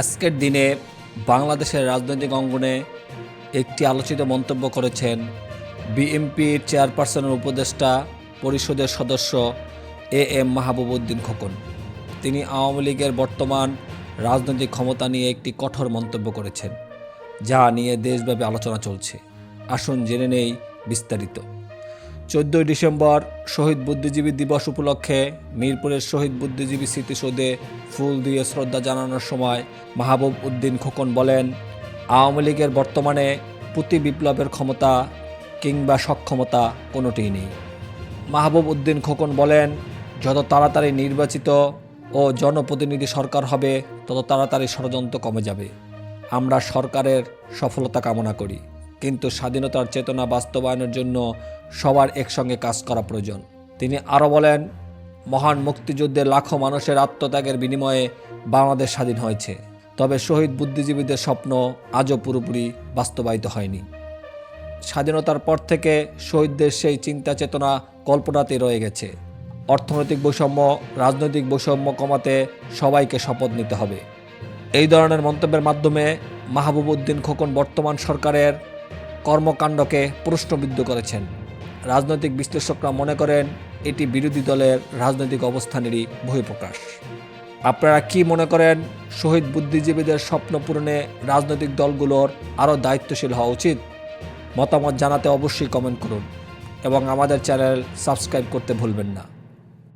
আজকের দিনে বাংলাদেশের রাজনৈতিক অঙ্গনে একটি আলোচিত মন্তব্য করেছেন বিএমপির চেয়ারপারসনের উপদেষ্টা পরিষদের সদস্য এ এম মাহবুবউদ্দিন খোকন। তিনি আওয়ামী লীগের বর্তমান রাজনৈতিক ক্ষমতা নিয়ে একটি কঠোর মন্তব্য করেছেন, যা নিয়ে দেশব্যাপী আলোচনা চলছে। আসুন জেনে নেই বিস্তারিত। চোদ্দোই ডিসেম্বর শহীদ বুদ্ধিজীবী দিবস উপলক্ষে মিরপুরের শহীদ বুদ্ধিজীবী স্মৃতিসৌধে ফুল দিয়ে শ্রদ্ধা জানানোর সময় মাহবুব উদ্দিন খোকন বলেন, আওয়ামী লীগের বর্তমানে প্রতি বিপ্লবের ক্ষমতা কিংবা সক্ষমতা কোনোটিই নেই। মাহবুব উদ্দিন খোকন বলেন, যত তাড়াতাড়ি নির্বাচিত ও জনপ্রতিনিধি সরকার হবে, তত তাড়াতাড়ি ষড়যন্ত্র কমে যাবে। আমরা সরকারের সফলতা কামনা করি। কিন্তু স্বাধীনতার চেতনা বাস্তবায়নের জন্য সবার একসঙ্গে কাজ করা প্রয়োজন। তিনি আরও বলেন, মহান মুক্তিযুদ্ধে লাখো মানুষের আত্মত্যাগের বিনিময়ে বাংলাদেশ স্বাধীন হয়েছে। তবে শহীদ বুদ্ধিজীবীদের স্বপ্ন আজও পুরোপুরি বাস্তবায়িত হয়নি। স্বাধীনতার পর থেকে শহীদদের সেই চিন্তা চেতনা কল্পনাতেই রয়ে গেছে। অর্থনৈতিক বৈষম্য, রাজনৈতিক বৈষম্য কমাতে সবাইকে শপথ নিতে হবে। এই ধরনের মন্তব্যের মাধ্যমে মাহবুব উদ্দিন খোকন বর্তমান সরকারের কর্মকাণ্ডকে প্রশ্নবিদ্ধ করেছেন। রাজনৈতিক বিশ্লেষকরা মনে করেন, এটি বিরোধী দলের রাজনৈতিক অবস্থানেরই বহিঃপ্রকাশ। আপনারা কি মনে করেন, শহীদ বুদ্ধিজীবীদের স্বপ্ন পূরণে রাজনৈতিক দলগুলোর আরও দায়িত্বশীল হওয়া উচিত? মতামত জানাতে অবশ্যই কমেন্ট করুন এবং আমাদের চ্যানেল সাবস্ক্রাইব করতে ভুলবেন না।